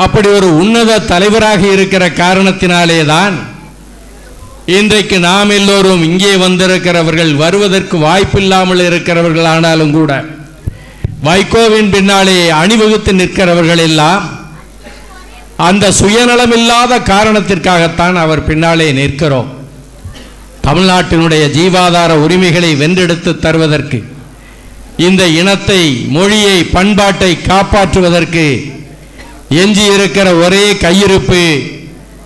அப்படி ஒரு உன்னத தலைவராக இருக்கிற காரணத்தினாலே தான் இன்றைக்கு நாம் எல்லோரும் இங்கே வந்திருக்கிறவர்கள் வருவதற்கு வாய்ப்பில்லாமல் இருக்கிறவர்கள் ஆனாலும் கூட வைகோவின் பின்னாலே அணிவகுத்து நிற்கிறவர்கள் எல்லாம் அந்த சுயநலமில்லாத காரணத்திற்காகத்தான் அவர் பின்னாலே நிற்கிறோம். தமிழ்நாட்டினுடைய ஜீவாதார உரிமைகளை வென்றெடுத்து தருவதற்கு இந்த இனத்தை மொழியை பண்பாட்டை காப்பாற்றுவதற்கு எஞ்சி இருக்கிற ஒரே கையிருப்பு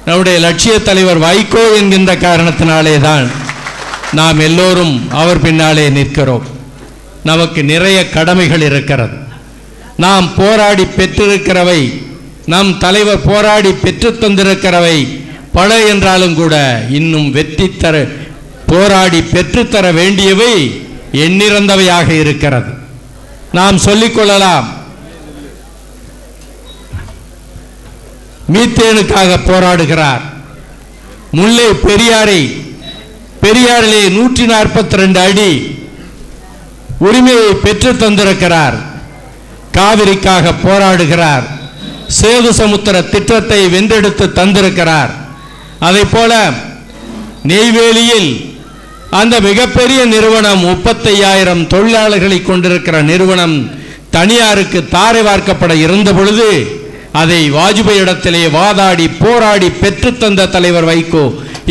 நம்முடைய லட்சிய தலைவர் வைகோ என்கின்ற காரணத்தினாலே தான் நாம் எல்லோரும் அவர் பின்னாலே நிற்கிறோம். நமக்கு நிறைய கடமைகள் இருக்கிறது. நாம் போராடி பெற்றிருக்கிறவை நம் தலைவர் போராடி பெற்று தந்திருக்கிறவை பல என்றாலும் கூட இன்னும் வெற்றி தர போராடி பெற்றுத்தர வேண்டியவை எண்ணிறந்தவையாக இருக்கிறது. நாம் சொல்லிக்கொள்ளலாம் மீத்தேனுக்காக போராடுகிறார். முல்லை பெரியாரை பெரியாரிலே நூற்றி நாற்பத்தி ரெண்டு அடி உரிமையை பெற்று தந்திருக்கிறார். காவிரிக்காக போராடுகிறார். சேது சமுத்திர திட்டத்தை வென்றெடுத்து தந்திருக்கிறார். அதை போல நெய்வேலியில் அந்த மிகப்பெரிய நிறுவனம் முப்பத்தையாயிரம் தொழிலாளர்களை கொண்டிருக்கிற நிறுவனம் தனியாருக்கு தாரை வார்க்கப்பட இருந்த பொழுது அதை வாஜ்பாய் இடத்திலே வாதாடி போராடி பெற்றுத்தந்த தலைவர் வைகோ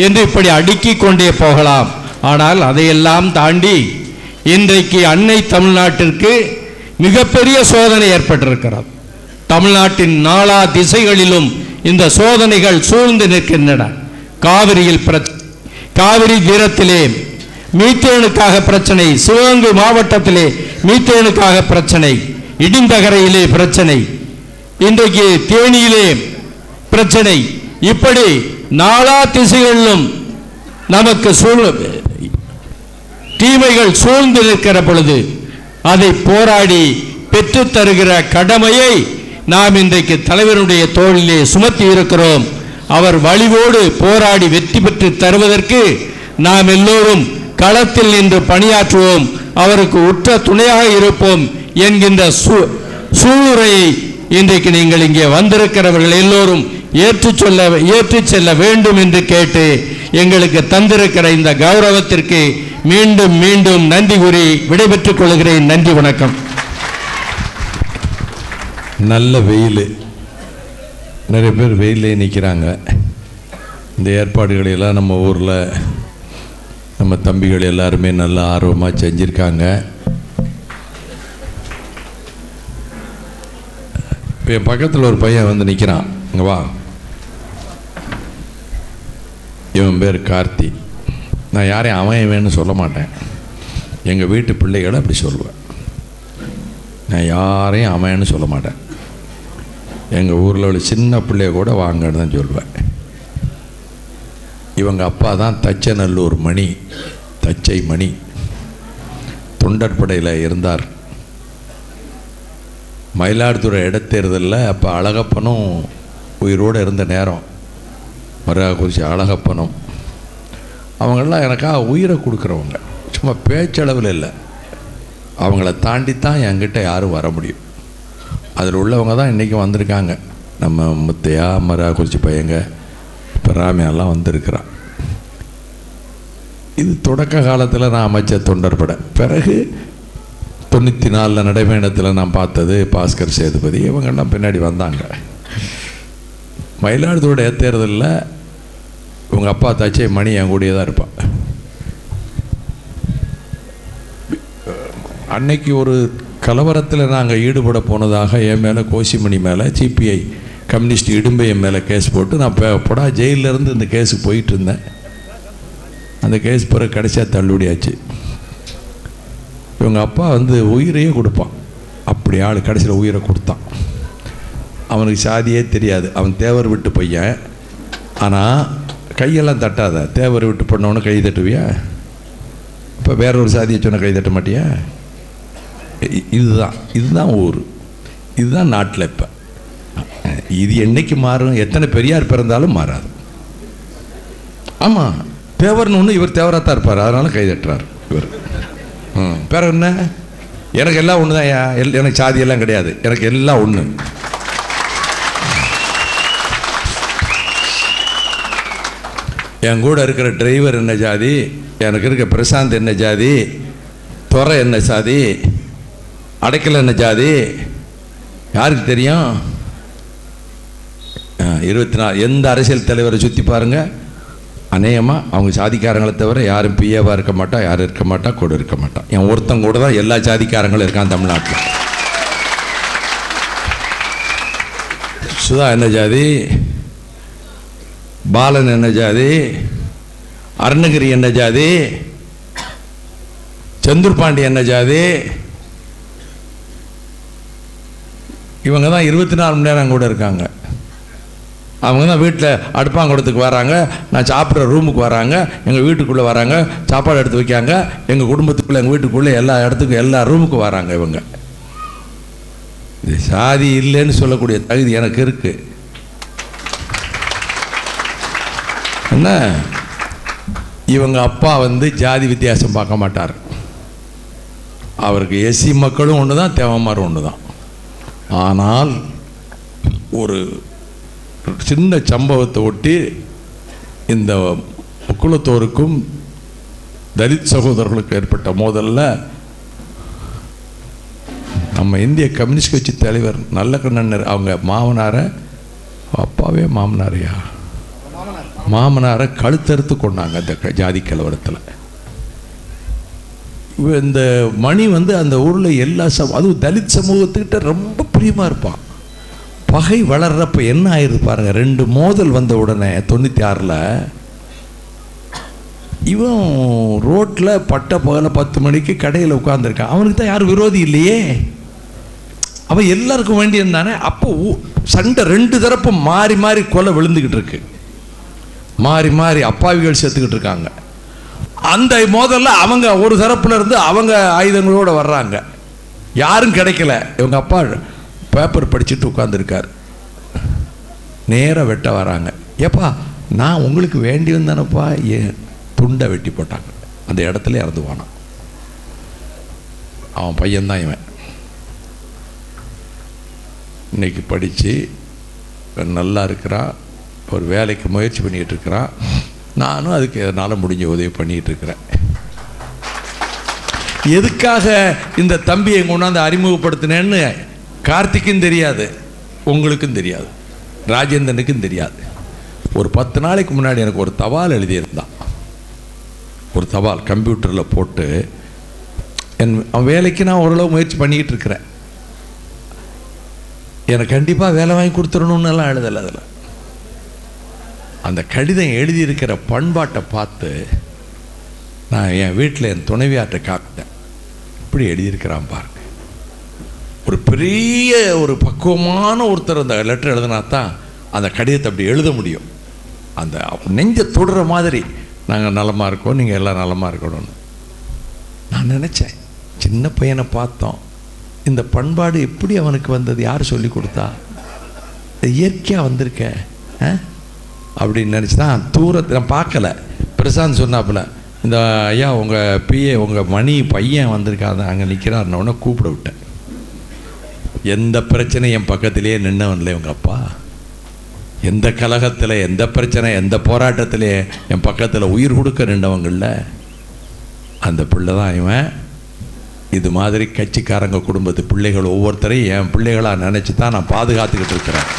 என்று இப்படி அடுக்கிக் கொண்டே போகலாம். ஆனால் அதையெல்லாம் தாண்டி இன்றைக்கு அன்னை தமிழ்நாட்டிற்கு மிகப்பெரிய சோதனை ஏற்பட்டிருக்கிறது. தமிழ்நாட்டின் நாலா திசைகளிலும் இந்த சோதனைகள் சூழ்ந்து நிற்கின்றன. காவிரியில் காவிரி தீரத்திலே மீத்தேனுக்காக பிரச்சனை சிவகங்கை மாவட்டத்திலே மீத்தேனுக்காக பிரச்சனை இடிந்தகரையிலே பிரச்சனை இன்றைக்கு தேனியிலே பிரச்சனை. இப்படி நாலா திசைகளிலும் நமக்கு சூழ் தீமைகள் சூழ்ந்து நிற்கிற பொழுது அதை போராடி பெற்றுத் தருகிற கடமையை நாம் இன்றைக்கு தலைவருடைய தோளிலே சுமத்தி இருக்கிறோம். அவர் வழிவோடு போராடி வெற்றி பெற்று தருவதற்கு நாம் எல்லோரும் களத்தில் நின்று பணியாற்றுவோம். அவருக்கு உற்ற துணையாக இருப்போம் என்கின்ற சூ- சூளுரையை இன்றைக்கு நீங்கள் இங்கே வந்திருக்கிறவர்கள் எல்லோரும் ஏற்றுச் சொல்ல ஏற்றுச் செல்ல வேண்டும் என்று கேட்டு எங்களுக்கு தந்திருக்கிற இந்த கௌரவத்திற்கு மீண்டும் மீண்டும் நன்றி கூறி விடைபெற்றுக் கொள்கிறேன். நன்றி வணக்கம். நல்ல வெயில். நிறைய பேர் வெயிலே நிற்கிறாங்க இந்த ஏற்பாடுகளை எல்லாம் நம்ம ஊரில் நம்ம தம்பிகள் எல்லாருமே நல்லா ஆர்வமாக செஞ்சுருக்காங்க. இப்போ என் பக்கத்தில் ஒரு பையன் வந்து நிற்கிறான் இங்கே வா. இவன் பேர் கார்த்தி. நான் யாரையும் அவன் இவன்னு சொல்ல மாட்டேன். எங்கள் வீட்டு பிள்ளைகளை அப்படி சொல்லுவேன். நான் யாரையும் அவன்னு சொல்ல மாட்டேன். எங்கள் ஊரில் உள்ள சின்ன பிள்ளைய கூட வாங்கன்னு தான் சொல்லுவேன் இவங்க அப்பா தான் தச்சநல்லூர் மணி தச்சை மணி. தொண்டற்படையில் இருந்தார். மயிலாடுதுறை இடத்தேர்தலில் அப்போ அழகப்பனும் உயிரோடு இருந்த நேரம். மருகாக்குறிச்சி அழகப்பனும். அவங்கெல்லாம் எனக்காக உயிரை கொடுக்குறவங்க. சும்மா பேச்சளவில் இல்லை. அவங்கள தாண்டி தான் என்கிட்ட யாரும் வர முடியும். அதில் உள்ளவங்க தான் இன்றைக்கி வந்திருக்காங்க. நம்ம முத்தையா மருகாக்குறிச்சி பையங்க இப்போ ராமியாலாம் வந்திருக்கிறான் இது தொடக்க காலத்தில் நான் அமைச்ச தொண்டர்பட. பிறகு தொண்ணூற்றி நாலில் நடைபயணத்தில் நான் பார்த்தது பாஸ்கர் சேதுபதி. இவங்கெல்லாம் பின்னாடி வந்தாங்க. மயிலாடுதுறை தேர்தலில் உங்கள் அப்பா தச்சை மணி என் கூடிய தான் இருப்பான் அன்னைக்கு ஒரு கலவரத்தில் நாங்கள் ஈடுபட போனதாக என் மேலே கோசிமணி மேலே சிபிஐ கம்யூனிஸ்ட் இடும்பையன் மேலே கேஸ் போட்டு நான் இப்போ ஜெயிலிருந்து இந்த கேஸுக்கு போயிட்டு இருந்தேன். அந்த கேஸ் பிறகு கடைசியாக தள்ளுபடியாச்சு. இவங்க அப்பா வந்து உயிரையே கொடுப்பான். அப்படி ஆள் கடைசியில் உயிரை கொடுத்தான். அவனுக்கு சாதியே தெரியாது. அவன் தேவர் விட்டு பையன். ஆனால் கையெல்லாம் தட்டாத. தேவர் விட்டு பண்ணவொன்னே கை தட்டுவியா? இப்போ வேற ஒரு சாதியை சொன்ன கை தட்ட மாட்டியா? இதுதான். இதுதான் ஊர். இதுதான் நாட்டில் இப்போ. இது என்னைக்கு மாறும்? எத்தனை பெரியார் பிறந்தாலும் மாறாது. ஆமாம் தேவர்னு ஒன்று இவர் தேவராக தான் இருப்பார். அதனால கை தட்டுறார் இவர். வேற என்ன? எனக்கு எல்லாம் ஒன்று தான் எல் எனக்கு சாதி எல்லாம் கிடையாது. எனக்கு எல்லாம் ஒன்று என் கூட இருக்கிற டிரைவர் என்ன ஜாதி எனக்கு இருக்கிற பிரசாந்த் என்ன ஜாதி துறை என்ன சாதி? அடைக்கல் என்ன ஜாதி யாருக்கு தெரியும்? இருபத்தி நாலு எந்த அரசியல் தலைவரை சுற்றி பாருங்கள் அநேகமாக அவங்க சாதிக்காரங்களை தவிர யாரும் பிஏவாக இருக்க மாட்டா யாரும் இருக்க மாட்டா கூட இருக்க மாட்டான் என் ஒருத்தன் கூட தான் எல்லா சாதிக்காரங்களும் இருக்கான் தமிழ்நாட்டில். சுதா என்ன ஜாதி? பாலன் என்ன ஜாதி? அருணகிரி என்ன ஜாதி? செந்தூர் பாண்டி என்ன ஜாதி? இவங்க தான் இருபத்தி நாலு மணி நேரம் கூட இருக்காங்க. அவங்க தான் வீட்டில் அடுப்பாங்குடத்துக்கு வராங்க. நான் சாப்பிட்ற ரூமுக்கு வராங்க. எங்கள் வீட்டுக்குள்ளே வராங்க. சாப்பாடு எடுத்து வைக்காங்க. எங்கள் குடும்பத்துக்குள்ளே எங்கள் வீட்டுக்குள்ளே எல்லா இடத்துக்கும் எல்லா ரூமுக்கும் வராங்க இவங்க. இது சாதி இல்லைன்னு சொல்லக்கூடிய தகுதி எனக்கு இருக்கு. என்ன? இவங்க அப்பா வந்து ஜாதி வித்தியாசம் பார்க்க மாட்டார். அவருக்கு எஸ்சி மக்களும் ஒன்று தான் தேவமாரும் ஒன்று தான் ஆனால் ஒரு சின்ன சம்பவத்தை ஒட்டி இந்த முக்குளத்தோருக்கும் தலித் சகோதரர்களுக்கும் ஏற்பட்ட மோதலில் நம்ம இந்திய கம்யூனிஸ்ட் கட்சி தலைவர் நல்ல கண்ணனர் அவங்க மாமனாரை அப்பாவே மாமனாரையா? மாமனாரை கழுத்தறுத்து கொண்டாங்க அந்த க- ஜாதி கலவரத்தில். இந்த மணி வந்து அந்த ஊரில் எல்லா சம அதுவும் தலித் சமூகத்துக்கிட்ட ரொம்ப பிரியமாக இருப்பான். பகை வளர்றப்ப என்ன ஆயிருது பாருங்க. ரெண்டு மோதல் வந்த உடனே தொண்ணூற்றி ஆறில் இவன் ரோட்டில் பட்ட பகல பத்து மணிக்கு கடையில் உட்காந்துருக்கான் அவனுக்கு தான் யாரும் விரோதி இல்லையே. அவன் எல்லாருக்கும் வேண்டியிருந்தானே அப்போ சண்டை ரெண்டு தரப்பும் மாறி மாறி கொலை விழுந்துக்கிட்டு இருக்கு. மாறி மாறி அப்பாவிகள் செத்துக்கிட்டு இருக்காங்க. அந்த மோதலில் அவங்க ஒரு தரப்புல இருந்து அவங்க ஆயுதங்களோடு வர்றாங்க. யாரும் கிடைக்கல. இவங்க அப்பா பேப்பர் படிச்சுட்டு உட்காந்துருக்கார் நேராக வெட்ட வராங்க. ஏப்பா நான் உங்களுக்கு வேண்டி வந்தானப்பா ஏன் துண்டை வெட்டி போட்டாங்க. அந்த இடத்துல இறந்து போனான் அவன் பையன்தான் இவன். இன்னைக்கு படித்து நல்லா இருக்கிறான் ஒரு வேலைக்கு முயற்சி பண்ணிகிட்டு இருக்கிறான். நானும் அதுக்கு என்னால் முடிஞ்ச உதவி பண்ணிகிட்டு இருக்கிறேன். எதுக்காக இந்த தம்பியை கொண்டாந்து அறிமுகப்படுத்தினேன்னு கார்த்திக்கும் தெரியாது உங்களுக்கும் தெரியாது ராஜேந்திரனுக்கும் தெரியாது. ஒரு பத்து நாளைக்கு முன்னாடி எனக்கு ஒரு தபால் எழுதியிருந்தான். ஒரு தபால் கம்ப்யூட்டரில் போட்டு என் அவன் வேலைக்கு நான் ஓரளவு முயற்சி பண்ணிக்கிட்டு இருக்கிறேன். எனக்கு கண்டிப்பாக வேலை வாங்கி கொடுத்துடணும்னு எல்லாம் எழுதலை அதில். அந்த கடிதம் எழுதியிருக்கிற பண்பாட்டை பார்த்து நான் என் வீட்டில் என் துணைவியார்ட்ட காப்பிட்டேன் இப்படி எழுதியிருக்கிறான் பாருங்க பெரிய ஒரு பக்குவமான ஒருத்தர் அந்த லெட்டர் எழுதினா தான் அந்த கடிதத்தை அப்படி எழுத முடியும். அந்த நெஞ்ச தொடுற மாதிரி நாங்கள் நலமாக இருக்கோம் நீங்கள் எல்லாம் நலமாக இருக்கணும்னு. நான் நினச்சேன். சின்ன பையனை பார்த்தோம். இந்த பண்பாடு எப்படி அவனுக்கு வந்தது? யார் சொல்லி கொடுத்தா? இயற்கையாக வந்திருக்க ஆ? அப்படின்னு நினச்சி தான் தூரத்தை நான் பார்க்கல. பிரசாந்த் சொன்னாப்புல இந்த ஐயா உங்கள் பிஏ உங்கள் மணி பையன் வந்திருக்காங்க அங்கே நிற்கிறாருன்னொடனே கூப்பிட விட்டேன். எந்த பிரச்சனை என் பக்கத்திலேயே நின்னவன்ல உங்கள் அப்பா? எந்த கலகத்தில் எந்த பிரச்சனை எந்த போராட்டத்திலே என் பக்கத்தில் உயிர் கொடுக்க நின்றவங்கள அந்த பிள்ளை தான் இவன். இது மாதிரி கட்சிக்காரங்க குடும்பத்து பிள்ளைகள் ஒவ்வொருத்தரையும் என் பிள்ளைகளாக நினச்சி தான் நான் பாதுகாத்துக்கிட்டு இருக்கிறேன்.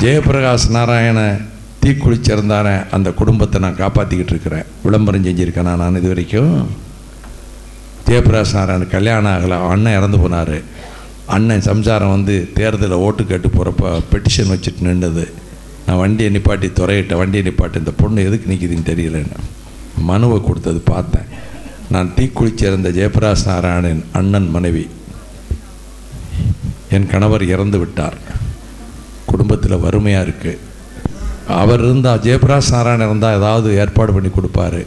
ஜெயபிரகாஷ் நாராயண தீக்குளிச்சிருந்தானே அந்த குடும்பத்தை நான் காப்பாற்றிக்கிட்டு இருக்கிறேன். விளம்பரம் செஞ்சுருக்கேன் நான் இது வரைக்கும் ஜெயபிரகாஷ் நாராயணன் கல்யாணம் ஆகலை அண்ணன் இறந்து போனார். அண்ணன் சம்சாரம் வந்து தேர்தலில் ஓட்டு கேட்டு போகிறப்ப பெட்டிஷன் வச்சுட்டு நின்றது நான் வண்டியை நிப்பாட்டி துறையிட்ட வண்டியை நிப்பாட்டி இந்த பொண்ணு எதுக்கு நிற்கிதுன்னு தெரியலன்னு மனுவை கொடுத்தது பார்த்தேன். நான் தீக்குளிச்சிருந்த ஜெயபிரகாஷ் நாராயணன் அண்ணன் மனைவி. என் கணவர் இறந்து விட்டார். குடும்பத்தில் வறுமையாக இருக்குது அவர் இருந்தால் ஜெயபிரகாஷ் நாராயணன் இருந்தால் ஏதாவது ஏற்பாடு பண்ணி கொடுப்பாரு.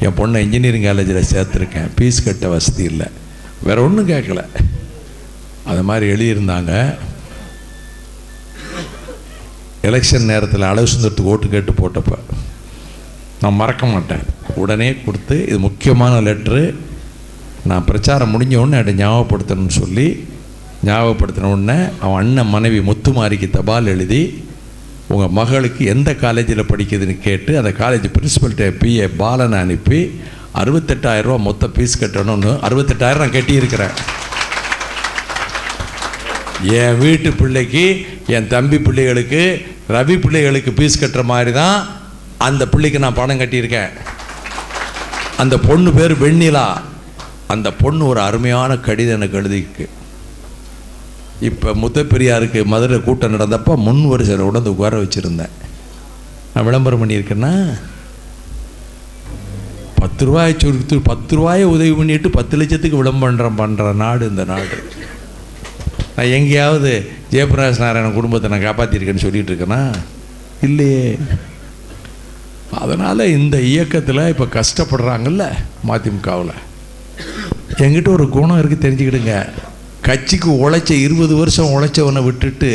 என் பொண்ணை இன்ஜினியரிங் காலேஜில் சேர்த்துருக்கேன். ஃபீஸ் கட்ட வசதி இல்லை. வேற ஒன்றும் கேட்கல அது மாதிரி எழுதியிருந்தாங்க. எலெக்ஷன் நேரத்தில் அளவு சுந்தரத்துக்கு ஓட்டு கேட்டு போட்டப்போ நான் மறக்க மாட்டேன். உடனே கொடுத்து இது முக்கியமான லெட்ரு நான் பிரச்சாரம் முடிஞ்ச உடனே அதை ஞாபகப்படுத்தணும்னு சொல்லி ஞாபகப்படுத்தின உடனே அவன் அண்ணன் மனைவி முத்துமாரிக்கு தபால் எழுதி உங்கள் மகளுக்கு எந்த காலேஜில் படிக்குதுன்னு கேட்டு அந்த காலேஜ் பிரின்ஸிபல்கிட்ட பிஏ பாலனை அனுப்பி அறுபத்தெட்டாயிரம் ரூபா மொத்த ஃபீஸ் கட்டணும்னு அறுபத்தெட்டாயிரம் நான் கட்டியிருக்கிறேன். என் வீட்டு பிள்ளைக்கு என் தம்பி பிள்ளைகளுக்கு ரவி பிள்ளைகளுக்கு ஃபீஸ் கட்டுற மாதிரி தான் அந்த பிள்ளைக்கு நான் பணம் கட்டியிருக்கேன். அந்த பொண்ணு பேர் வெண்ணிலா. அந்த பொண்ணு ஒரு அருமையான கடிதம் எனக்கு எழுதிக்கு இப்போ முத்தப்பெரியாருக்கு மதுரை கூட்டம் நடந்தப்போ முன் வரிசையில் உடந்து உட்கார வச்சுருந்தேன். நான் விளம்பரம் பண்ணியிருக்கேன்னா பத்து ரூபாய் சுருத்து பத்து ரூபாயை உதவி பண்ணிட்டு பத்து லட்சத்துக்கு விளம்பரம் பண்ணுற நாடு இந்த நாடு. நான் எங்கேயாவது ஜெயபிரகாஷ் நாராயணன் குடும்பத்தை நான் காப்பாற்றிருக்கேன்னு சொல்லிகிட்டு இல்லையே. அதனால் இந்த இயக்கத்தில் இப்போ கஷ்டப்படுறாங்கல்ல மதிமுகவில். எங்கிட்ட ஒரு குணம் இருக்குது தெரிஞ்சுக்கிடுங்க. கட்சிக்கு உழைச்ச இருபது வருஷம் உழைச்சவனை விட்டுட்டு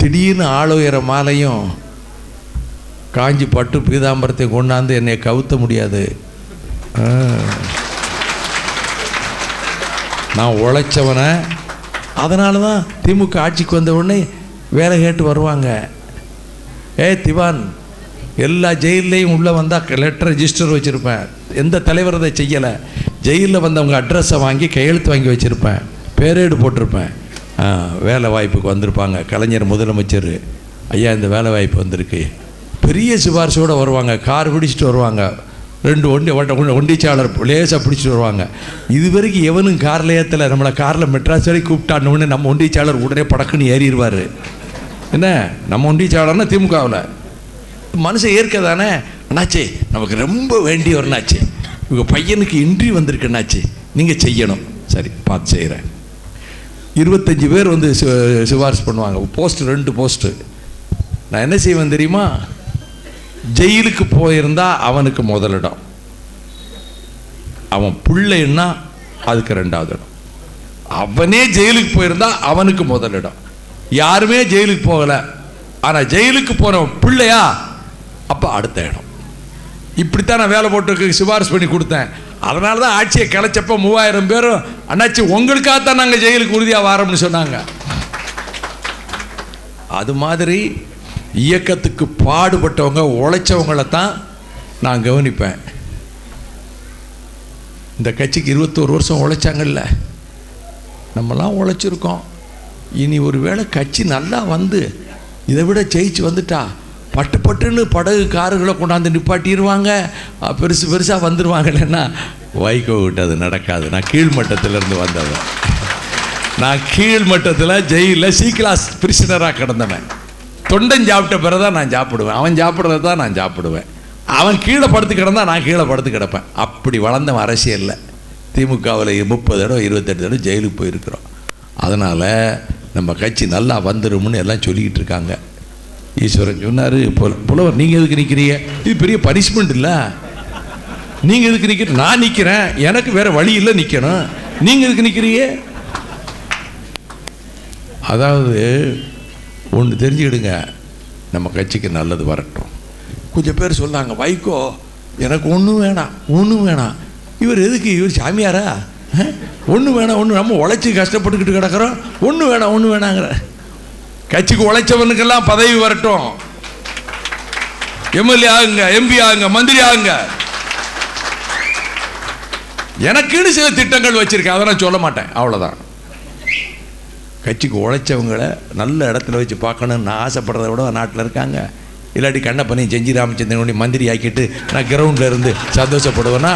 திடீர்னு ஆள் உயர மாலையும் காஞ்சி பட்டு பீதாம்பரத்தை கொண்டாந்து என்னை கவுத்த முடியாது. நான் உழைச்சவனை அதனால தான் திமுக ஆட்சிக்கு வந்த உடனே வேலை கேட்டு வருவாங்க. ஏ திவான் எல்லா ஜெயில்லையும் உள்ளே வந்தால் லெட்டர் ரெஜிஸ்டர் வச்சுருப்பேன். எந்த தலைவர் அதை செய்யலை? ஜெயிலில் வந்தவங்க அட்ரஸை வாங்கி கையெழுத்து வாங்கி வச்சுருப்பேன். பேரேடு போட்டிருப்பேன். வேலை வாய்ப்புக்கு வந்திருப்பாங்க. கலைஞர் முதலமைச்சர். ஐயா இந்த வேலை வாய்ப்பு வந்திருக்கு. பெரிய சிபாரிசோடு வருவாங்க. கார் பிடிச்சிட்டு வருவாங்க. ரெண்டு ஒண்டி ஒண்ட- ஒண்டிச்சாளர் லேசாக பிடிச்சிட்டு வருவாங்க. இது வரைக்கும் எவனும் காரில் ஏற்றலை நம்மளை காரில் மெட்ராஸ் வரைக்கும் கூப்பிட்டான்னு நம்ம ஒண்டிச்சாளர் உடனே படக்குன்னு ஏறிடுவார். என்ன? நம்ம ஒண்டிச்சாளர்னா திமுகவில். மனுஷன் ஏற்க தானே? அண்ணாச்சி நமக்கு ரொம்ப வேண்டியவர்னாச்சு. இவங்க பையனுக்கு இன்றி வந்திருக்குன்னாச்சு. நீங்கள் செய்யணும். சரி பார்த்து செய்கிறேன் இருபத்தஞ்சி பேர் வந்து சிபாரிசு பண்ணுவாங்க. போஸ்ட் ரெண்டு போஸ்ட்டு. நான் என்ன செய்வேன் தெரியுமா? ஜெயிலுக்கு போயிருந்தா அவனுக்கு முதலிடம் அவன் பிள்ளைன்னா அதுக்கு ரெண்டாவது இடம். அவனே ஜெயிலுக்கு போயிருந்தா அவனுக்கு முதலிடம் யாருமே ஜெயிலுக்கு போகலை. ஆனால் ஜெயிலுக்கு போன பிள்ளையா? அப்போ அடுத்த இடம். இப்படித்தான் நான் வேலை போட்டு சிபாரிசு பண்ணி கொடுத்தேன். அதனால தான் ஆட்சியை கிளச்சப்போ மூவாயிரம் பேரும் அண்ணாச்சி உங்களுக்காகத்தான் நாங்கள் ஜெயிலுக்கு உறுதியாக வரோம்னு சொன்னாங்க. அது மாதிரி இயக்கத்துக்கு பாடுபட்டவங்க உழைச்சவங்கள தான் நான் கவனிப்பேன். இந்த கட்சிக்கு இருபத்தோரு வருஷம் உழைச்சாங்கல்ல. நம்மலாம் உழைச்சிருக்கோம். இனி ஒரு வேளை கட்சி நல்லா வந்து இதை விட ஜெயிச்சு வந்துட்டா பட்டு பட்டுன்னு படகு காருகளை கொண்டாந்து நிப்பாட்டிடுவாங்க பெருசு பெருசாக வந்துடுவாங்க இல்லைன்னா வைகோ விட்டு அது நடக்காது. நான் கீழ்மட்டத்திலேருந்து வந்தவன். நான் கீழ்மட்டத்தில் ஜெயிலில் சி கிளாஸ் பிரிசனராக கிடந்தவன். தொண்டன் சாப்பிட்ட பிறகு தான் நான் சாப்பிடுவேன். அவன் சாப்பிட்றது தான் நான் சாப்பிடுவேன். அவன் கீழே படுத்து கிடந்தா நான் கீழே படுத்து கிடப்பேன். அப்படி வளர்ந்தவன் அரசியலில். திமுகவில் முப்பது தடவை இருபத்தெட்டு தடவை ஜெயிலுக்கு போயிருக்கிறோம். அதனால் நம்ம கட்சி நல்லா வந்துடும்னு எல்லாம் சொல்லிக்கிட்டு இருக்காங்க. ஈஸ்வரன் சொன்னார் புலவர் நீங்கள் எதுக்கு நிற்கிறீங்க இது பெரிய பனிஷ்மெண்ட் இல்லை. நீங்கள் எதுக்கு நிற்கிற நான் நிற்கிறேன் எனக்கு வேறு வழி இல்லை நிற்கணும் நீங்கள் எதுக்கு நிற்கிறீங்க அதாவது ஒன்று தெரிஞ்சுக்கிடுங்க. நம்ம கட்சிக்கு நல்லது வரட்டும். கொஞ்சம் பேர் சொன்னாங்க வைகோ எனக்கு ஒன்றும் வேணாம் ஒன்றும் வேணாம். இவர் எதுக்கு இவர் சாமியாரா? ஒன்று வேணாம் ஒன்று நம்ம உழைச்சி கஷ்டப்பட்டுக்கிட்டு கிடக்கிறோம். ஒன்று வேணாம் ஒன்று வேணாங்கிற கட்சிக்கு உழைச்சவனுக்கெல்லாம் பதவி வரட்டும். எம்எல்ஏ ஆகுங்க எம்பி ஆகுங்க மந்திரி ஆகுங்க. எனக்குன்னு சில திட்டங்கள் வச்சிருக்கேன் அதை நான் சொல்ல மாட்டேன் அவ்வளோதான் கட்சிக்கு உழைச்சவங்கள நல்ல இடத்துல வச்சு பார்க்கணும்னு நான் ஆசைப்படுறத விட நாட்டில் இருக்காங்க. இல்லாட்டி கண்ணப்பனி செஞ்சி ராமச்சந்திரன் மந்திரி ஆக்கிட்டு நான் கிரவுண்டில் இருந்து சந்தோஷப்படுவேன்னா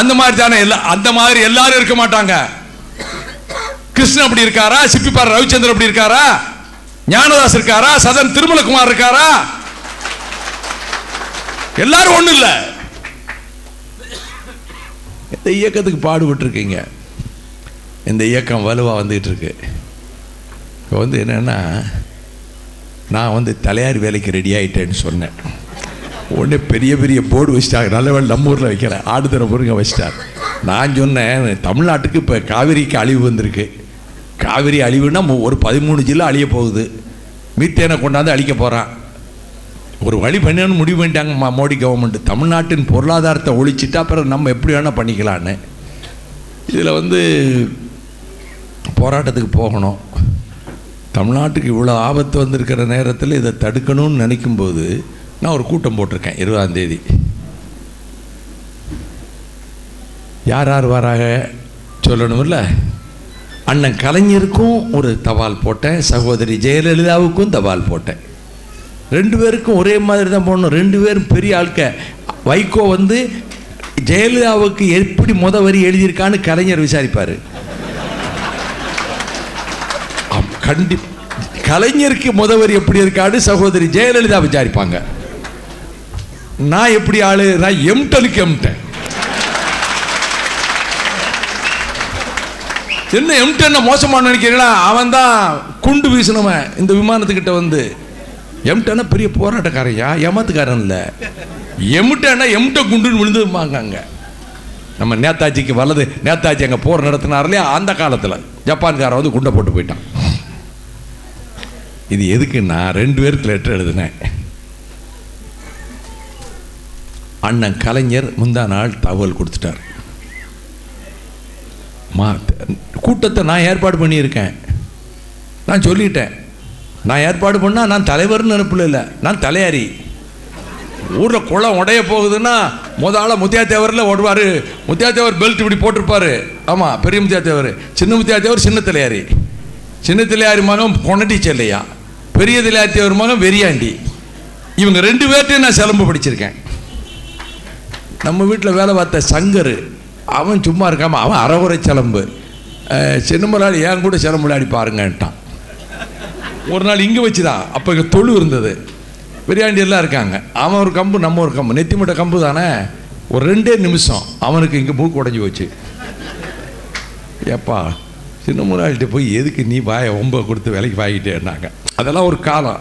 அந்த மாதிரி தானே எல்லா அந்த மாதிரி எல்லாரும் இருக்க மாட்டாங்க. கிருஷ்ணன் அப்படி இருக்காரா? சிப்பிப்பார் ரவிச்சந்திரன் அப்படி இருக்காரா? ஞானதாஸ் இருக்காரா? சதன் திருமலகுமார் இருக்காரா? எல்லாரும் ஒண்ணும் இல்ல. இந்த இயக்கத்துக்கு பாடுபட்டு இருக்கீங்க இந்த இயக்கம் வலுவா வந்துகிட்டு இருக்கு இப்போ வந்து என்னன்னா நான் வந்து தலையார் வேலைக்கு ரெடி ஆயிட்டேன்னு சொன்னேன். உடனே பெரிய பெரிய போர்டு வச்சிட்டாங்க. நல்ல வேலை நம்ம ஊரில் வைக்கல. ஆடுதர பொருங்க வச்சிட்டார். நான் சொன்னேன் தமிழ்நாட்டுக்கு இப்போ காவிரிக்கு அழிவு வந்திருக்கு. காவிரி அழிவுன்னா ஒரு பதிமூணு ஜில்லா அழிய போகுது. மீத்தேனை கொண்டாந்து அழிக்க போகிறான் ஒரு வழி பண்ணணும்னு முடிவு பண்ணிட்டாங்க மோடி கவர்மெண்ட் தமிழ்நாட்டின் பொருளாதாரத்தை ஒழிச்சிட்டா அப்புறம் நம்ம எப்படி வேணால் பண்ணிக்கலான்னு இதில் வந்து போராட்டத்துக்கு போகணும். தமிழ்நாட்டுக்கு இவ்வளோ ஆபத்து வந்திருக்கிற நேரத்தில் இதை தடுக்கணும்னு நினைக்கும்போது நான் ஒரு கூட்டம் போட்டிருக்கேன் இருபதாம் தேதி. யார் யார் வராக சொல்லணும்ல? அண்ணன் கலைஞருக்கும் ஒரு தபால் போட்டேன் சகோதரி ஜெயலலிதாவுக்கும் தபால் போட்டேன். ரெண்டு பேருக்கும் ஒரே மாதிரி தான் போடணும். ரெண்டு பேரும் பெரிய ஆட்க வைகோ வந்து ஜெயலலிதாவுக்கு எப்படி முத வரி எழுதியிருக்கான்னு கலைஞர் விசாரிப்பார். கண்டி கலைஞருக்கு முத வரி எப்படி இருக்கான்னு சகோதரி ஜெயலலிதா விசாரிப்பாங்க. நான் எப்படி ஆளு? நான் எம்டலுக்கு எம்ட்டேன் என்ன எம்டன் மோசமான நினைக்கிறீங்களா? அவன் தான் குண்டு வீசினவன் இந்த விமானத்துக்கிட்ட வந்து. எம்டனா பெரிய போராட்டக்காரையா ஏமாத்துக்காரன் இல்லை. எம்டனா எம்ட குண்டுன்னு விழுந்து அங்கே நம்ம நேதாஜிக்கு வலது நேதாஜி அங்கே போர் நடத்தினார் இல்லையா? அந்த காலத்தில் ஜப்பான்காரன் வந்து குண்டை போட்டு போயிட்டான். இது எதுக்குன்னா ரெண்டு பேருக்கு லெட்டர் எழுதினேன். அண்ணன் கலைஞர் முந்தா நாள் தகவல் கொடுத்துட்டார். மா கூட்டத்தை நான் ஏற்பாடு பண்ணியிருக்கேன். நான் சொல்லிட்டேன். நான் ஏற்பாடு பண்ணால் நான் தலைவர்னு நினப்பில் இல்லை. நான் தலையாரி. ஊரில் குளம் உடைய போகுதுன்னா முத ஆள முத்தியாத்தேவரில் ஓடுவார். முத்தியாத்தேவர் பெல்ட் இப்படி போட்டிருப்பாரு. ஆமாம் பெரிய முத்தியாத்தேவர். சின்ன முத்தியாத்தேவர் சின்ன தலையாரி. சின்ன தலையாரி மகன் பொன்னட்டி செல்லையா? பெரிய தலையாத்தேவர் மகன் வெறியாண்டி. இவங்க ரெண்டு பேர்ட்டையும் நான் சிலம்பு படிச்சிருக்கேன். நம்ம வீட்டில் வேலை பார்த்த சங்கர் அவன் சும்மா இருக்காம அவன் அறகுறை சிலம்பு. அஹ், சின்ன ஏன் கூட சிலம்பு விளையாடி பாருங்கன்ட்டான் ஒரு நாள் இங்கே வச்சுதான் அப்போ இங்கே தொழு இருந்தது. பிரியாண்டி எல்லாம் இருக்காங்க. அவன் ஒரு கம்பு நம்ம ஒரு கம்பு. நெத்தி முட்டை கம்பு தானே? ஒரு ரெண்டே நிமிஷம் அவனுக்கு இங்கே மூக்கு உடஞ்சி போச்சு. ஏப்பா சின்ன முதலாளிகிட்ட போய் எதுக்கு நீ வாய ஒம்ப கொடுத்து விலைக்கு வாங்கிட்டேன்னாங்க அதெல்லாம் ஒரு காலம்.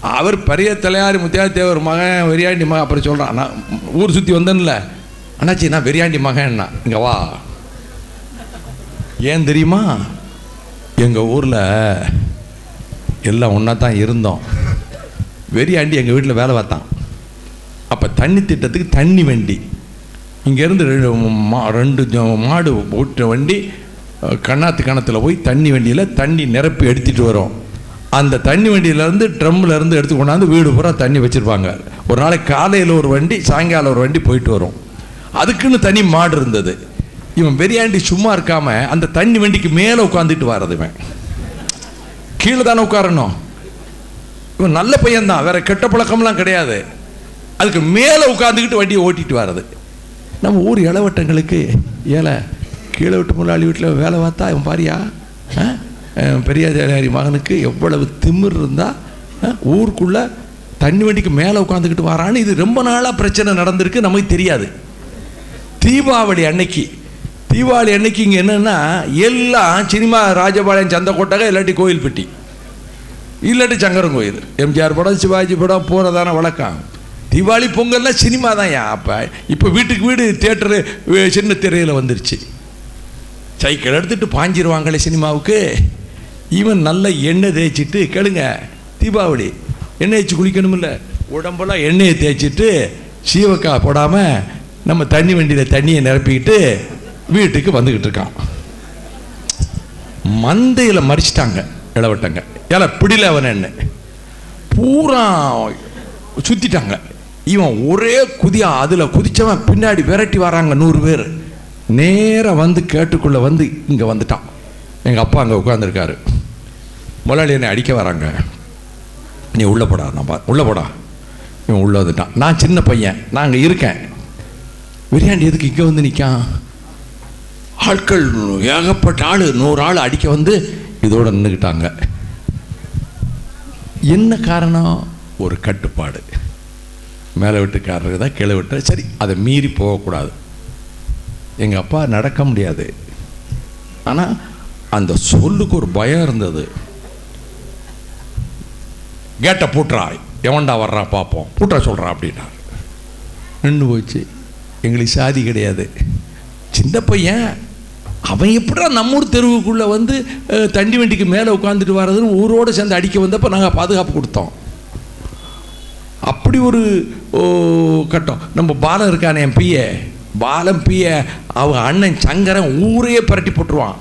அவர் பெரிய தலையாரி முத்தியாத்தேவர் மகன் வெறியாண்டி மகன் அப்புறம் சொல்கிறான் நான் ஊர் சுற்றி வந்தேன்ல. அண்ணாச்சி நான் வெறியாண்டி மகன்னா இங்கே வா. ஏன் தெரியுமா? எங்கள் ஊரில் எல்லாம் ஒன்றா தான் இருந்தோம். வெறியாண்டி எங்கள் வீட்டில் வேலை பார்த்தான். அப்போ தண்ணி திட்டத்துக்கு தண்ணி வண்டி. இங்கேருந்து ரெண்டு மா ரெண்டு மாடு ஊட்டுற வண்டி கண்ணாத்து கணத்தில் போய் தண்ணி வண்டியில் தண்ணி நிரப்பி எடுத்துகிட்டு வரும். அந்த தண்ணி வண்டியிலேருந்து ட்ரம்மிலேருந்து எடுத்து கொண்டாந்து வீடு பூரா தண்ணி வச்சுருப்பாங்க. ஒரு நாளைக்கு காலையில் ஒரு வண்டி சாயங்காலம் ஒரு வண்டி போயிட்டு வரும். அதுக்குன்னு தனி மாடு இருந்தது. இவன் பெரியாண்டி சும்மா இருக்காம அந்த தண்ணி வண்டிக்கு மேலே உட்காந்துட்டு வர்றது இவன். கீழே தானே உட்காரணும். இவன் நல்ல பையன்தான் வேற கெட்ட பழக்கம்லாம் கிடையாது. அதுக்கு மேலே உட்காந்துக்கிட்டு வண்டியை ஓட்டிட்டு வர்றது. நம்ம ஊர் இளவட்டங்களுக்கு ஏழை கீழே விட்டு முதலாளி வீட்டில் வேலை பார்த்தா இவன் பாரியா? ஆ? மகனுக்கு எவ்வளவு திமிர் இருந்தா ஊருக்குள்ளே ஊருக்குள்ள தண்ணி வண்டிக்கு மேலே உட்காந்துக்கிட்டு வரான்னு இது ரொம்ப நாளாக பிரச்சனை நடந்திருக்கு நமக்கு தெரியாது. தீபாவளி அன்னைக்கு. தீபாவளி அன்னைக்கு இங்கே என்னென்னா எல்லாம் சினிமா ராஜபாளையம் சந்தக்கோட்டகை இல்லாட்டி கோயில்பட்டி. இல்லாட்டி சங்கரன் கோயில். எம்ஜிஆர் படம் சிவாஜி படம் போகிறதான வழக்கம். தீபாவளி பொங்கல்லாம் சினிமா தான் அப்போ? இப்போ வீட்டுக்கு வீடு தேட்டரு சின்ன திரையில் வந்துருச்சு. சைக்கிள் எடுத்துட்டு பாஞ்சிருவாங்களே சினிமாவுக்கு. இவன் நல்ல எண்ணெய் தேய்ச்சிட்டு கேளுங்க தீபாவளி. எண்ணெய் வச்சு குளிக்கணுமில்ல. உடம்பெல்லாம் எண்ணெயை தேய்ச்சிட்டு சீவக்காய் போடாமல் நம்ம தண்ணி வண்டியில் தண்ணியை நிரப்பிக்கிட்டு வீட்டுக்கு வந்துக்கிட்டு இருக்கான். மந்தையில் மறிச்சிட்டாங்க இளவட்டங்க. ஏல பிடில அவன் என்ன? பூரா சுத்திட்டாங்க. இவன் ஒரே குதியா அதில் குதிச்சவன் பின்னாடி விரட்டி வராங்க நூறு பேர். நேராக வந்து கேட்டுக்குள்ளே வந்து இங்கே வந்துட்டான். எங்கள் அப்பா அங்கே உட்காந்துருக்காரு முதலாளி என்னை அடிக்க வராங்க. நீ உள்ளே போடா நான் பா உள்ளே போடா. இவன் உள்ளே வந்துட்டான். நான் சின்ன பையன் நான் அங்கே இருக்கேன். விரியாண்டி எதுக்கு இங்கே வந்து நிற்கான் ஆட்கள் ஏகப்பட்ட ஆள் நூறு ஆள் அடிக்க வந்து இதோட நின்றுக்கிட்டாங்க என்ன காரணம்? ஒரு கட்டுப்பாடு. மேலே வீட்டுக்காரருக்கு தான் கீழே விட்டு சரி அதை மீறி போகக்கூடாது. எங்கள் அப்பா நடக்க முடியாது. ஆனால் அந்த சொல்லுக்கு ஒரு பயம் இருந்தது. கேட்டை பூட்டுறா எவன்டா வர்றா பார்ப்போம் பூட்டுற சொல்கிறான் அப்படின்னா நின்று போச்சு. எங்களுக்கு சாதி கிடையாது. சின்ன பையன் அவன் எப்படா நம்மூர் தெருவுக்குள்ளே வந்து தண்டி வண்டிக்கு மேலே உட்காந்துட்டு வர்றதுன்னு ஊரோடு சேர்ந்து அடிக்க வந்தப்போ நாங்கள் பாதுகாப்பு கொடுத்தோம். அப்படி ஒரு ஓ, கட்டம். நம்ம பாலம் இருக்கானே என் பிய. பாலம் பிய அவன் அண்ணன் சங்கரன் ஊரையே பரட்டி போட்டுருவான்.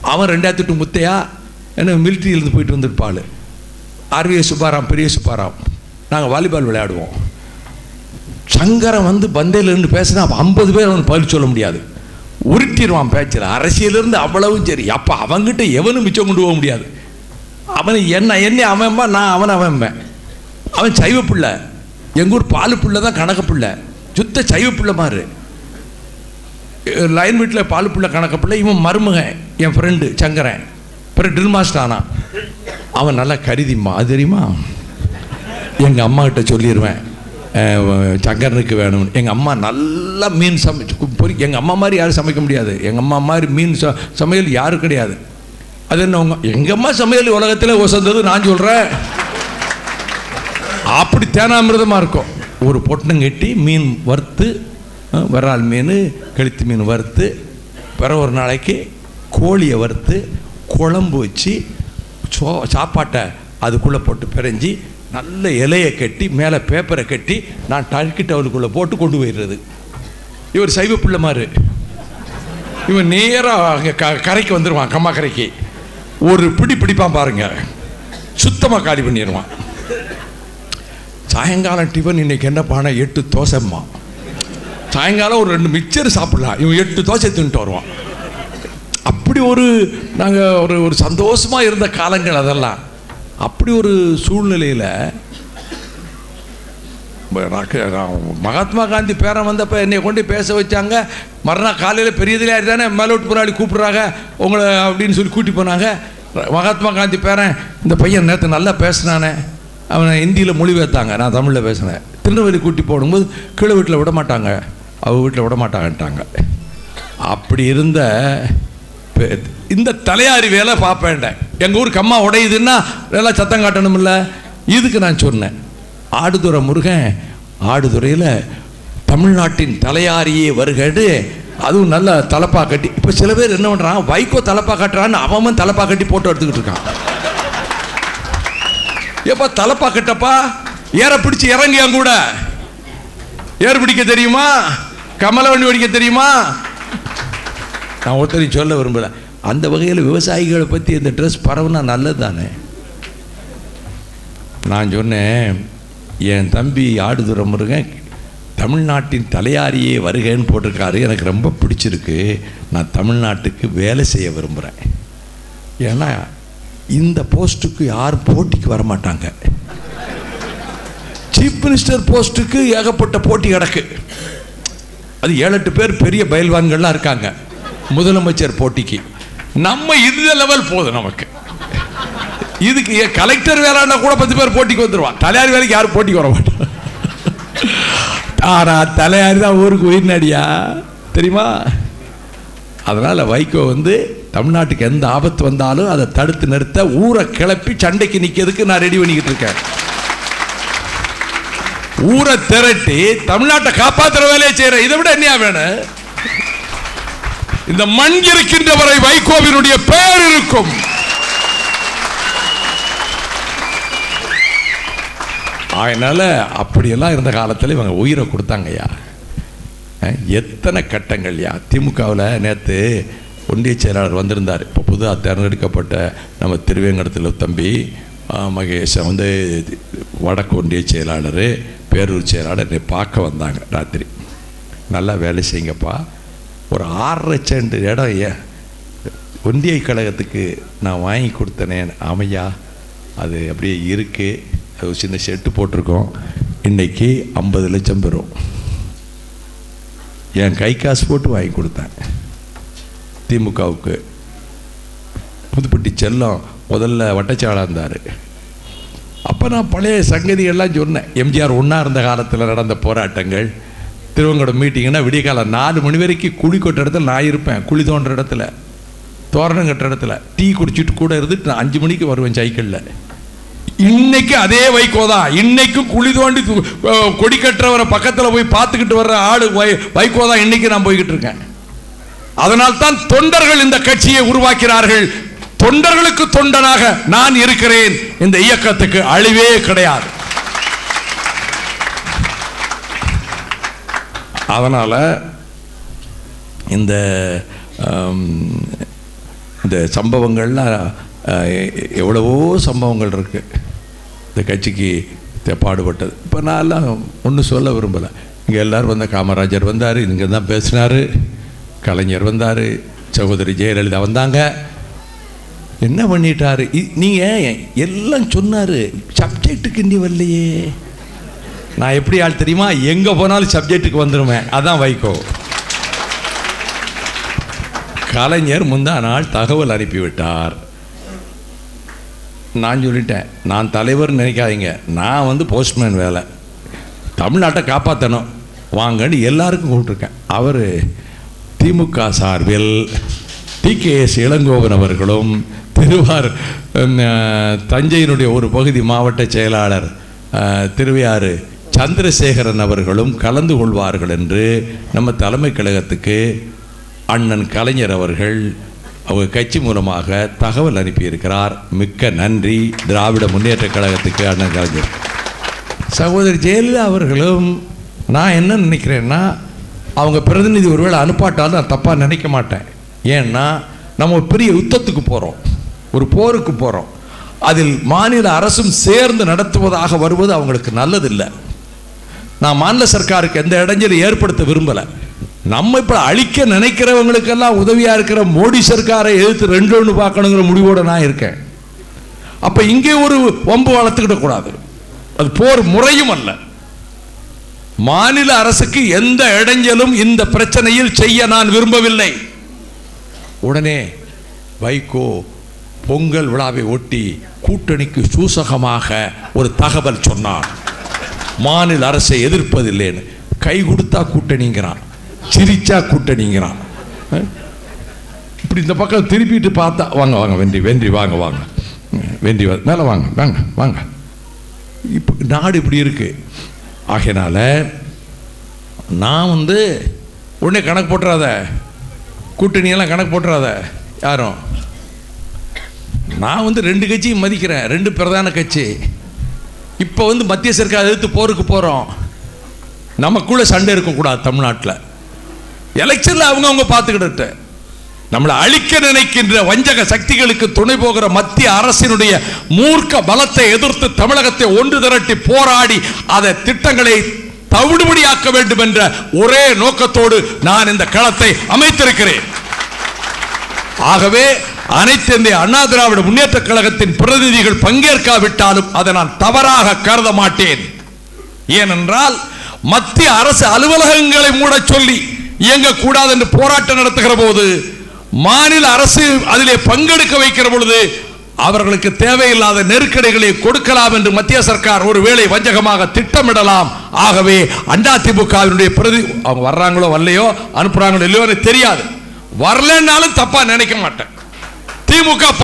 அவன் ரெண்டாயிரத்தி எட்டு முத்தையா என்ன மிலிட்ரியிலேருந்து போயிட்டு வந்துருப்பாள். ஆர்விஎஸ் சுப்பாராம் பெரிய சுப்பாராம். நாங்கள் வாலிபால் விளையாடுவோம். சங்கரன் வந்து பந்தையிலிருந்து பேசினா அப்போ ஐம்பது பேர் அவனுக்கு பதில் சொல்ல முடியாது. உருட்டிடுவான் பேச்சில். அரசியலிருந்து அவ்வளவும் சரி. அப்போ அவன்கிட்ட எவனும் மிச்சம் கொண்டு போக முடியாது. அவன் என்ன என்ன அவன்பா நான் அவன் அவன்பேன் அவன் சைவ பிள்ளை. எங்கள் ஊர் பாலு பிள்ளை தான் கணக்கு பிள்ளை. சுத்த சைவ பிள்ளை மாறு லைன் வீட்டில் பாலு பிள்ளை கணக்கு பிள்ளை. இவன் மருமகன் என் ஃப்ரெண்டு சங்கரன். பிறகு ட்ரில் மாஸ்டர் ஆனான் அவன் நல்லா கருதிம்மா அது தெரியுமா? எங்கள் அம்மாக்கிட்ட சொல்லிடுவேன் சங்கரனுக்கு வேணும்னு எங்கள் அம்மா நல்லா மீன் சமைச்சு பொறி எங்கள் அம்மா மாதிரி யாரும் சமைக்க முடியாது. எங்கள் அம்மா மாதிரி மீன் ச சமையல் யாரும் கிடையாது. அது என்ன உங்க எங்கள் அம்மா சமையல் உலகத்தில் ஒசந்தது நான் சொல்கிறேன் அப்படி தேனாமிரதமாக இருக்கும். ஒரு பொட்டனங்கட்டி மீன் வறுத்து அஹ், விரால் மீன் கெளுத்தி மீன் வறுத்து பிற ஒரு நாளைக்கு கோழியை வறுத்து குழம்பு வச்சு சோ சாப்பாட்டை அதுக்குள்ளே போட்டு பிரிஞ்சு நல்ல இலையை கட்டி மேலே பேப்பரை கட்டி நான் டர்க்கி டவுலுக்குள்ளே போட்டு கொண்டு போயிடுறது. இவர் சைவ பிள்ளை மாதிரி இவன் நேராக அங்கே க கரைக்கு வந்துடுவான் கம்மா கரைக்கு. ஒரு பிடி பிடிப்பான் பாருங்க. சுத்தமாக காலி பண்ணிடுவான் சாயங்காலம் டிஃபன் இன்னைக்கு என்ன பண்ண எட்டு தோசைம்மா. சாயங்காலம் ஒரு ரெண்டு மிக்சர் சாப்பிடலாம். இவன் எட்டு தோசை தின்ட்டு வருவான். அப்படி ஒரு நாங்கள் ஒரு ஒரு சந்தோஷமாக இருந்த காலங்கள் அதெல்லாம். அப்படி ஒரு சூழ்நிலையில் மகாத்மா காந்தி பேரன் வந்தப்போ என்னை கொண்டு பேச வச்சாங்க. மறுநாள் காலையில் பெரியதிலே தானே மேலோட்டு போராளி கூப்பிட்றாங்க. உங்களை அப்படின்னு சொல்லி கூட்டி போனாங்க. மகாத்மா காந்தி பேரன் இந்த பையன் நேற்று நல்லா பேசினானே. அவனை ஹிந்தியில் மொழிபெயர்த்தாங்க நான் தமிழில் பேசினேன். திருநெல்வேலி கூட்டி போடும்போது கீழே வீட்டில் விட மாட்டாங்க. அவ வீட்டில் விட மாட்டாங்கன்ட்டாங்க. அப்படி இருந்த பெ- இந்த தலையாரி வேலை பார்ப்பேன்டேன் எங்கள் ஊருக்கு அம்மா உடையுதுன்னா நல்லா சத்தம் காட்டணும்ல? இதுக்கு நான் சொன்னேன். ஆடுதுறை முருகன் ஆடுதுறையில் தமிழ்நாட்டின் தலையாரியே வருகடு அதுவும் நல்ல தலப்பா கட்டி. இப்போ சில பேர் என்ன பண்ணுறான் வைகோ தலப்பா கட்டுறான்னு அவன் தலப்பா கட்டி போட்டோ எடுத்துக்கிட்டு இருக்கான். ஏப்பா தலப்பா கட்டப்பா? ஏற பிடிச்சி இறங்கு என் கூட? ஏர் பிடிக்க தெரியுமா? கமல வண்டி தெரியுமா? நான் ஒருத்தரையும் சொல்ல விரும்பல. அந்த வகையில் விவசாயிகளை பற்றி இந்த ட்ரெஸ் பரவுனா நல்லது தானே நான் சொன்னேன் என் தம்பி ஆடுதுறம் முருகன் தமிழ்நாட்டின் தலையாரியே வருகன்னு போட்டிருக்காரு. எனக்கு ரொம்ப பிடிச்சிருக்கு. நான் தமிழ்நாட்டுக்கு வேலை செய்ய விரும்புகிறேன் ஏன்னா இந்த போஸ்ட்டுக்கு யாரும் போட்டிக்கு வர மாட்டாங்க சீஃப் மினிஸ்டர் போஸ்ட்டுக்கு ஏகப்பட்ட போட்டி கிடக்கு. அது ஏழு எட்டு பேர் பெரிய பயில்வான்கள்லாம் இருக்காங்க. முதலமைச்சர் போட்டிக்கு. நம்ம இந்த லெவல் போதும் நமக்கு. இதுக்கு கலெக்டர் வேலைன்னா கூட பத்து பேர் போட்டிக்கு வந்துடுவான் தலையாரி வேலைக்கு யாரும் போட்டிக்கு வர மாட்டான். ஆனா தலையாரி தான் ஊருக்கு உயிர்நாடியா? தெரியுமா? அதனால் வைகோ வந்து தமிழ்நாட்டுக்கு எந்த ஆபத்து வந்தாலும் அதை தடுத்து நிறுத்த ஊரை கிளப்பி சண்டைக்கு நிற்கிறதுக்கு நான் ரெடி பண்ணிக்கிட்டு இருக்கேன். ஊரை திரட்டி தமிழ்நாட்டை காப்பாத்துற வேலையை செய்கிறேன் இதை விட என்னையா வேணும்? இந்த மண் இருக்கின்ற வரை வைகோவினுடைய பெயர் இருக்கும். அதனால அப்படியெல்லாம் இருந்த காலத்தில் இவங்க உயிரை கொடுத்தாங்கய்யா. அஹ், எத்தனை கட்டங்கள்யா. திமுகவில் நேற்று ஒன்றிய செயலாளர் வந்திருந்தார். இப்போ புதுதாக தேர்ந்தெடுக்கப்பட்ட நம்ம திருவேங்கடத்தில் தம்பி மகேஷன் வந்து வடக்கு ஒன்றிய செயலாளர் பேரூர் செயலாளர் என்னை பார்க்க வந்தாங்க ராத்திரி. நல்லா வேலை செய்யுங்கப்பா. ஒரு ஆறரை செண்டு இடம் ஏன் ஒன்றிய கழகத்துக்கு நான் வாங்கி கொடுத்தனே ஆமையா அது அப்படியே இருக்குது அது ஒரு சின்ன ஷெட்டு போட்டிருக்கோம். இன்னைக்கு ஐம்பது லட்சம் பெறும். என் கை காசு போட்டு வாங்கி கொடுத்தேன். திமுகவுக்கு. புதுப்பட்டி செல்லம் முதல்ல வட்டச்சாலாக இருந்தார். அப்போ நான் பழைய சங்கதிகள்லாம் சொன்னேன். எம்ஜிஆர் ஒன்றா இருந்த காலத்தில் நடந்த போராட்டங்கள். திருவங்கடம் மீட்டிங்னா விடிய காலம் நாலு மணி வரைக்கும் குழி கொட்டுற இடத்துல நான் இருப்பேன். குழி தோன்ற இடத்துல தோரணம் கட்டுற இடத்துல டீ குடிச்சிட்டு கூட இருந்துட்டு நான் அஞ்சு மணிக்கு வருவேன் சைக்கிளில். இன்னைக்கு அதே வைகோ தான். இன்னைக்கும் குழி தோண்டி கொடி கட்டுறவரை பக்கத்தில் போய் பார்த்துக்கிட்டு வர்ற ஆடு வை- வைகோ தான் இன்னைக்கு நான் போய்கிட்டு இருக்கேன். அதனால் தான் தொண்டர்கள் இந்த கட்சியை உருவாக்கிறார்கள் தொண்டர்களுக்கு தொண்டனாக நான் இருக்கிறேன். இந்த இயக்கத்துக்கு அழிவே கிடையாது. அதனால் இந்த இந்த சம்பவங்கள்லாம் எவ்வளவோ சம்பவங்கள் இருக்குது இந்த கட்சிக்கு பாடுபட்டது. இப்போ நான் எல்லாம் ஒன்றும் சொல்ல விரும்பலை. இங்கே எல்லோரும் வந்த காமராஜர் வந்தார் இங்கே தான் பேசினார் கலைஞர் வந்தார் சகோதரி ஜெயலலிதா வந்தாங்க. என்ன பண்ணிட்டாரு? இ- நீங்க எல்லாம் சொன்னார் சப்ஜெக்டுக்கு நீ வரலையே. நான் எப்படி ஆள் தெரியுமா? எங்கே போனாலும் சப்ஜெக்ட்டுக்கு வந்துடுவேன் அதான் வைகோ. கலைஞர் முந்தா நாள் தகவல் அனுப்பிவிட்டார். நான் சொல்லிட்டேன் நான் தலைவர்னு நினைக்காதீங்க. நான் வந்து போஸ்ட்மேன் வேலை. தமிழ்நாட்டை காப்பாற்றணும் வாங்கன்னு எல்லாருக்கும் கூப்பிட்ருக்கேன் அவர் திமுக சார்பில் டி கே எஸ் இளங்கோவன் அவர்களும் திருவார் தஞ்சையினுடைய ஒரு பகுதி மாவட்ட செயலாளர் திருவையாறு சந்திரசேகரன் அவர்களும் கலந்து கொள்வார்கள் என்று நம்ம தலைமை கழகத்துக்கு அண்ணன் கலைஞர் அவர்கள் அவங்க கட்சி மூலமாக தகவல் அனுப்பியிருக்கிறார். மிக்க நன்றி. திராவிட முன்னேற்ற கழகத்துக்கு அண்ணன் கலைஞர். சகோதரி ஜெயலலிதா அவர்களும் நான் என்ன நினைக்கிறேன்னா அவங்க பிரதிநிதி ஒருவேளை அனுப்பாட்டாலும் நான் தப்பாக நினைக்க மாட்டேன். ஏன்னா நம்ம ஒரு பெரிய யுத்தத்துக்கு போகிறோம் ஒரு போருக்கு போகிறோம் அதில் மாநில அரசும் சேர்ந்து நடத்துவதாக வருவது அவங்களுக்கு நல்லதில்லை. நான் மாநில சர்க்காருக்கு எந்த இடைஞ்சலும் ஏற்படுத்த விரும்பலை. நம்ம இப்போ அழிக்க நினைக்கிறவங்களுக்கெல்லாம் உதவியாக இருக்கிற மோடி சர்க்காரை எதிர்த்து ரெண்டு ஒன்று பார்க்கணுங்கிற முடிவோடு நான் இருக்கேன். அப்போ இங்கே ஒரு வம்பு வளர்த்துக்கிட கூடாது. அது போர் முறையும் அல்ல. மாநில அரசுக்கு எந்த இடைஞ்சலும் இந்த பிரச்சனையில் செய்ய நான் விரும்பவில்லை. உடனே வைகோ பொங்கல் விழாவை ஒட்டி கூட்டணிக்கு சூசகமாக ஒரு தகவல் சொன்னார். மாநில அரசை எதிர்ப்பதில்லைன்னு. கை கொடுத்தா கூட்டணிங்கிறான். சிரிச்சா கூட்டணிங்கிறான். இப்படி இந்த பக்கம் திருப்பிட்டு பார்த்தா வாங்க வாங்க வென்றி வென்றி வாங்க வாங்க. வென்றி மேலே வாங்க வாங்க வாங்க. இப்போ நாடு இப்படி இருக்கு. ஆகையினால நான் வந்து உடனே கணக்கு போட்டுறாத. கூட்டணியெல்லாம் கணக்கு போட்டுறாத. யாரும்? நான் வந்து ரெண்டு கட்சியும் மதிக்கிறேன். ரெண்டு பிரதான கட்சி. இப்போ வந்து மத்திய சர்க்கார் எதிர்த்து போருக்கு போகிறோம் நமக்குள்ள சண்டை இருக்கக்கூடாது தமிழ்நாட்டில். எலெக்ஷனில் அவங்க பார்த்துக்கிட்டு நம்மளை அழிக்க நினைக்கின்ற வஞ்சக சக்திகளுக்கு துணை போகிற மத்திய அரசினுடைய மூர்க்க பலத்தை எதிர்த்து தமிழகத்தை ஒன்று திரட்டி போராடி அதை திட்டங்களை தவிடுபடியாக்க வேண்டும் என்ற ஒரே நோக்கத்தோடு நான் இந்த களத்தை அமைத்திருக்கிறேன். ஆகவே அனைத்து இந்திய அண்ணா திராவிட முன்னேற்ற கழகத்தின் பிரதிநிதிகள் பங்கேற்காவிட்டாலும் அதை நான் தவறாக கருத மாட்டேன். ஏனென்றால் மத்திய அரசு அலுவலகங்களை மூட சொல்லி இயங்கக்கூடாது என்று போராட்டம் நடத்துகிற போது மாநில அரசு அதிலே பங்கெடுக்க வைக்கிற பொழுது அவர்களுக்கு தேவையில்லாத நெருக்கடிகளை கொடுக்கலாம் என்று மத்திய சர்க்கார் ஒருவேளை வஞ்சகமாக திட்டமிடலாம். ஆகவே அதிமுகவினுடைய பிரதி அவங்க வர்றாங்களோ வரலையோ அனுப்புறாங்களோ இல்லையோ தெரியாது. வரலன்னாலும் தப்பா நினைக்க மாட்டேன். திமுக